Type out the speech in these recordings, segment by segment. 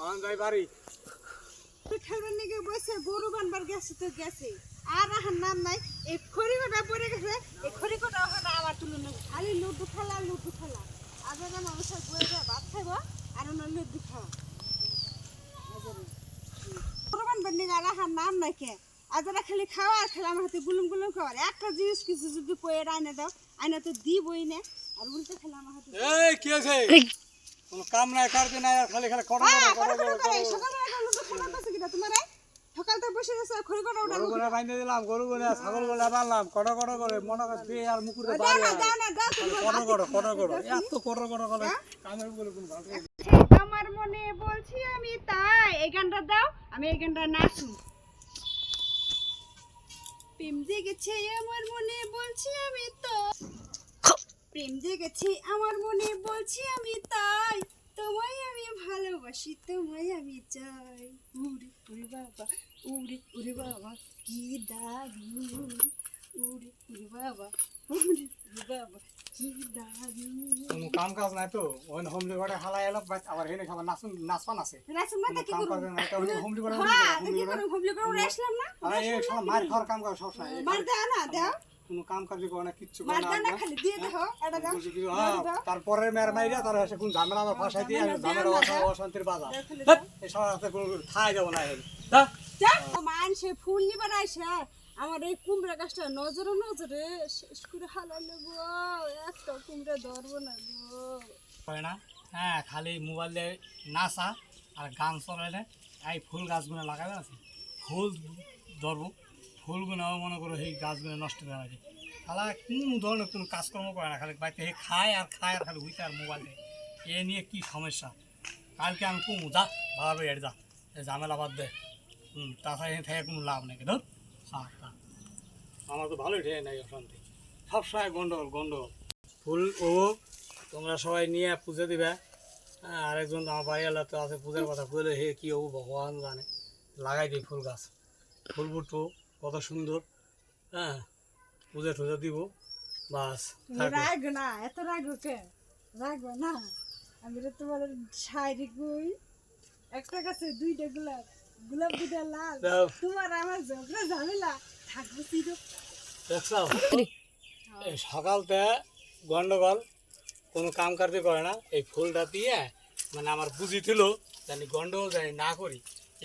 ওখান যাই বাড়ি খেলবার নিকে বসে গরু বানবার গেছে তো গেছে। আর আহার নাম নাই এই খড়িকটা পড়ে গেছে। এই খড়িকটা ওখানে আবার তুলে নেব খালি লুডু খেলা লুডু খেলা। আবার মানুষের বয়ে যায় ভাত খাইব আর অন্য লুডু খাওয়া। গরু বানবার নিকে আর আহার নাম নাই কে। আজারা খালি খাওয়া আর খেলা আমার হাতে গুলুম গুলুম খাওয়ার একটা জিনিস কিছু যদি পয়ে আইনে দাও আইনে তো দিবই না। আর উল্টো খেলা আমার হাতে এই কি আছে কোনো কাম নাই কারতে নাই আর খালি খালি হ্যাঁ, করো, তোমার? সকালতে বসে গেছে গরু দিলাম গরু ছাগল গোনা বানলাম কড় কড় করে মনে দিয়ে আর মুকুরে বাড়ি না দাও না দাও তুমি কড় কড় কড় কড় এত কড় কড় করে কামের বলে কোন ভালো আমার মনে বলছি আমি তাই এই গানটা দাও আমি এই গানটা নাচু প্রেম জেগেছে আমার মনে বলছি আমি তো। প্রেম জেগেছে আমার মনে বলছি আমি তাই। তোমায় আমি ভালোবাসি তোমায় আমি চাই। উড়ে উড়ে বাবা উড়ে উড়ে বাবা কি দারুণ। উড়ে উড়ে বাবা উড়ে উড়ে বাবা কি দারুণ। কোনো কাম কাজ নাই তো? ওই হোমলি ঘরে হালা এলো আবার হেনে খাবার নাচুন নাচপান আছে। রাসুন মাতা কি কাম করব? হ্যাঁ কি হুবলি করে আসলাম না? আরে সব মার খাওয়ার কাম করে সব সময় মার দাও না দাও। কোনো কাম কাজ করে না কিচ্ছু করে না না খালি দিয়ে দাও এটা দাও বলছি কি, হ্যাঁ, তারপরে মেয়ের মাইরা তার এসে কোন ঝামেলা আমার ফাঁসাই দিয়ে ঝামেলা অশা- অশান্তির খালি এই সবার হাতে কোনো খাই যাব না মানুষে ফুল নিবার আইসা আমার এই কুমড়া গাছটা নজরে নজরে শেষ করে হালালে গো একটা কুমড়া ধরবো না গো। হয় না হ্যাঁ খালি মোবাইলে নাচা আর গান চলাইলে এই ফুল গাছগুলো লাগাবে আছে ফুল ধরবো। ফুলগুলো মনে করো সেই গাছগুলো নষ্ট করে লাগে খালা কোনো ধরনের কোনো কাজকর্ম করে না খালি বাড়িতে হে খায় আর খায় আর খালি উইতে আর মোবাইল এ। নিয়ে কি সমস্যা? কালকে আমি কুমু যা ভাবে এর যা। ঝামেলা বাদ দে। হুম তাছাড়া এখানে থেকে কোনো লাভ নেই ধর। হ্যাঁ আমার তো ভালোই ঠেয়ে নাই অশান্তি। সবসময় গন্ডগোল গন্ডগোল। ফুল ও তোমরা সবাই নিয়ে পুজো দিবে। হ্যাঁ, আরেকজন আমার বাড়ি এলা তো আছে পূজার কথা বলে হে কি হব ভগবান জানে। লাগাই দিই ফুল গাছ। ফুল ফুটবো কত সুন্দর হ্যাঁ? পুজো টুজো দিব বাস। রাগ না এত রাগ কে রাগবে না আমি তো তোমার শাড়ি কই একটা গাছে দুইটা গোলাপ গোলাপ দুইটা লাল। তোমার আমার ঝগড়া ঝামেলা থাকব চির দেখছ? এই সকালতে গন্ডগোল কোনো কাম কার্য করে না। এই ফুলটা দিয়ে মানে আমার বুঝি ছিল জানি গন্ডগোল জানি না করি।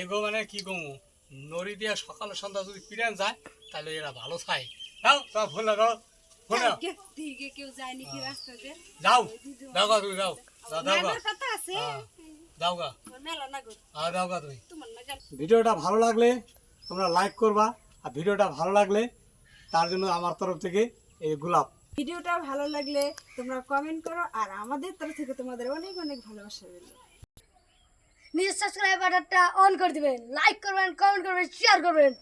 এগো মানে কি কমু? নড়ি দিয়ে সকালে সন্ধ্যা যদি পিড়ান যায় তাহলে এরা ভালো থাকে যাও তা ফুল লাগাও ফুল দিকে কেউ যায়নি কি রাস্তাতে? যাও যাও গা তুমি যাও। যাও যাও গা। মেলার কথা আছে। যাও গা। তোমার না যাও গা তুমি। তোমার না গেল। ভিডিওটা ভালো লাগলে তোমরা লাইক করবা আর ভিডিওটা ভালো লাগলে তার জন্য আমার তরফ থেকে এই গোলাপ। ভিডিওটা ভালো লাগলে তোমরা কমেন্ট করো আর আমাদের তরফ থেকে তোমাদের অনেক অনেক ভালোবাসা রইল। নিজের সাবস্ক্রাইব বাটনটা অন করে দিবেন লাইক করবেন কমেন্ট করবেন শেয়ার করবেন।